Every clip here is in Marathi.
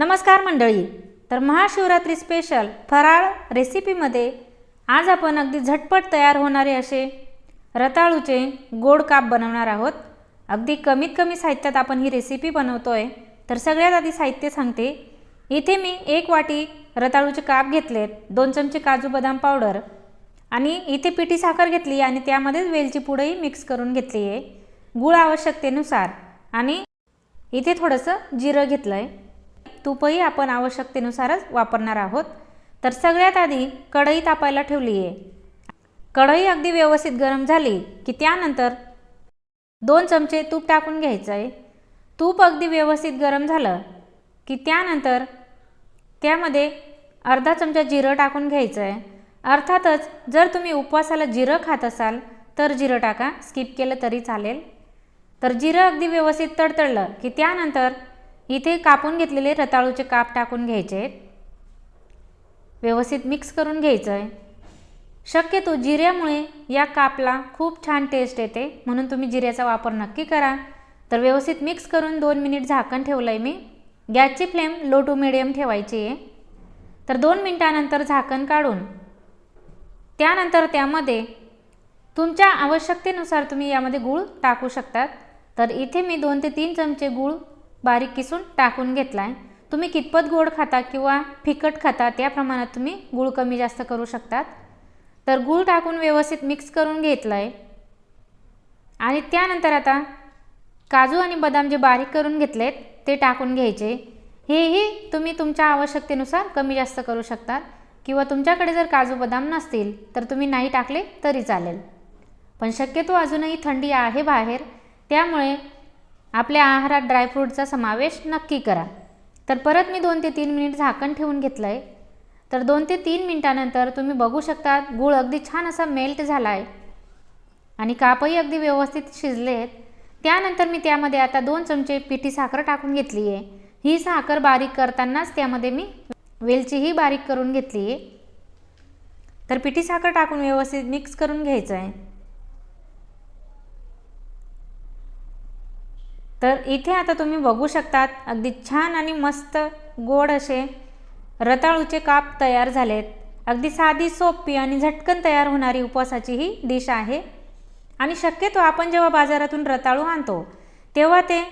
नमस्कार मंडळी. तर महाशिवरात्री स्पेशल फराळ रेसिपीमध्ये आज आपण अगदी झटपट तयार होणारे असे रताळूचे गोड काप बनवणार आहोत. अगदी कमीत कमी साहित्यात आपण ही रेसिपी बनवतो आहे तर सगळ्यात आधी साहित्य सांगते. इथे मी एक वाटी रताळूचे काप घेतलेत. दोन चमचे काजू बदाम पावडर आणि इथे पिठी साखर घेतली आणि त्यामध्येच वेलची पुडंही मिक्स करून घेतली आहे गुळ आवश्यकतेनुसार आणि इथे थोडंसं जिरं घेतलं आहे तूपही आपण आवश्यकतेनुसारच वापरणार आहोत. तर सगळ्यात आधी कढई तापायला ठेवली आहे कढई अगदी व्यवस्थित गरम झाली की त्यानंतर दोन चमचे तूप टाकून घ्यायचं आहे तूप अगदी व्यवस्थित गरम झालं की त्यानंतर त्यामध्ये अर्धा चमचा जिरं टाकून घ्यायचं आहे अर्थातच जर तुम्ही उपवासाला जिरं खात असाल तर जिरं टाका. स्किप केलं तरी चालेल. तर जिरं अगदी व्यवस्थित तडतडलं की त्यानंतर इथे कापून घेतलेले रताळूचे काप टाकून घ्यायचे. आहेत व्यवस्थित मिक्स करून घ्यायचं आहे शक्यतो जिऱ्यामुळे या कापला खूप छान टेस्ट येते. म्हणून तुम्ही जिऱ्याचा वापर नक्की करा. तर व्यवस्थित मिक्स करून दोन मिनिट झाकण ठेवलं आहे मी. गॅसची फ्लेम लो टू मिडियम ठेवायची आहे. तर दोन मिनटानंतर झाकण काढून त्यानंतर त्यामध्ये तुमच्या आवश्यकतेनुसार तुम्ही यामध्ये गूळ टाकू शकतात. तर इथे मी दोन ते तीन चमचे गूळ बारीक किसून टाकून घेतला आहे तुम्ही कितपत गोड खाता किंवा फिकट खाता त्या प्रमाणात तुम्ही गूळ कमी जास्त करू शकतात. तर गूळ टाकून व्यवस्थित मिक्स करून घेतलं आहे आणि त्यानंतर आता काजू आणि बदाम जे बारीक करून घेतलेत ते टाकून घ्यायचे. हेही तुम्ही तुमच्या आवश्यकतेनुसार कमी जास्त करू शकतात. किंवा तुमच्याकडे जर काजू बदाम नसतील तर तुम्ही नाही टाकले तरी चालेल. पण शक्यतो अजूनही थंडी आहे बाहेर त्यामुळे आपल्या आहारात ड्रायफ्रूटचा समावेश नक्की करा. तर परत मी दोन ते तीन मिनिट झाकण ठेवून घेतलं आहे तर दोन ते तीन मिनटानंतर तुम्ही बघू शकता गूळ अगदी छान असा मेल्ट झाला आहे आणि कापही अगदी व्यवस्थित शिजले आहेत त्यानंतर मी त्यामध्ये आता दोन चमचे पिठी साखर टाकून घेतली आहे ही साखर बारीक करतानाच त्यामध्ये मी वेलचीही बारीक करून घेतली आहे तर पिठी साखर टाकून व्यवस्थित मिक्स करून घ्यायचं आहे तर इथे आता तुम्ही बघू शकतात अगदी छान आणि मस्त गोड असे रताळूचे काप तयार झालेत. अगदी साधी सोपी आणि झटकन तयार होणारी उपवासाची ही डिश आहे. आणि शक्यतो आपण जेव्हा बाजारातून रताळू आणतो तेव्हा ते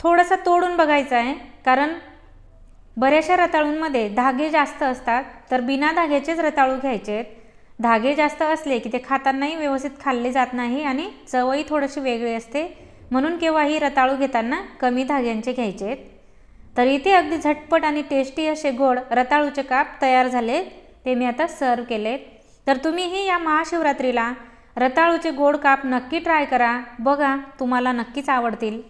थोडंसं तोडून बघायचं आहे. कारण बऱ्याचशा रताळूंमध्ये धागे जास्त असतात तर बिना धाग्याचेच रताळू घ्यायचे. आहेत धागे जास्त असले की ते खातानाही व्यवस्थित खाल्ले जात नाही आणि चवही थोडीशी वेगळी असते. म्हणून केव्हाही रताळू घेताना कमी धाग्यांचे घ्यायचे आहेत. तर इथे अगदी झटपट आणि टेस्टी असे गोड रताळूचे काप तयार झाले ते मी आता सर्व केले तर तुम्हीही या महाशिवरात्रीला रताळूचे गोड काप नक्की ट्राय करा. बघा तुम्हाला नक्कीच आवडतील.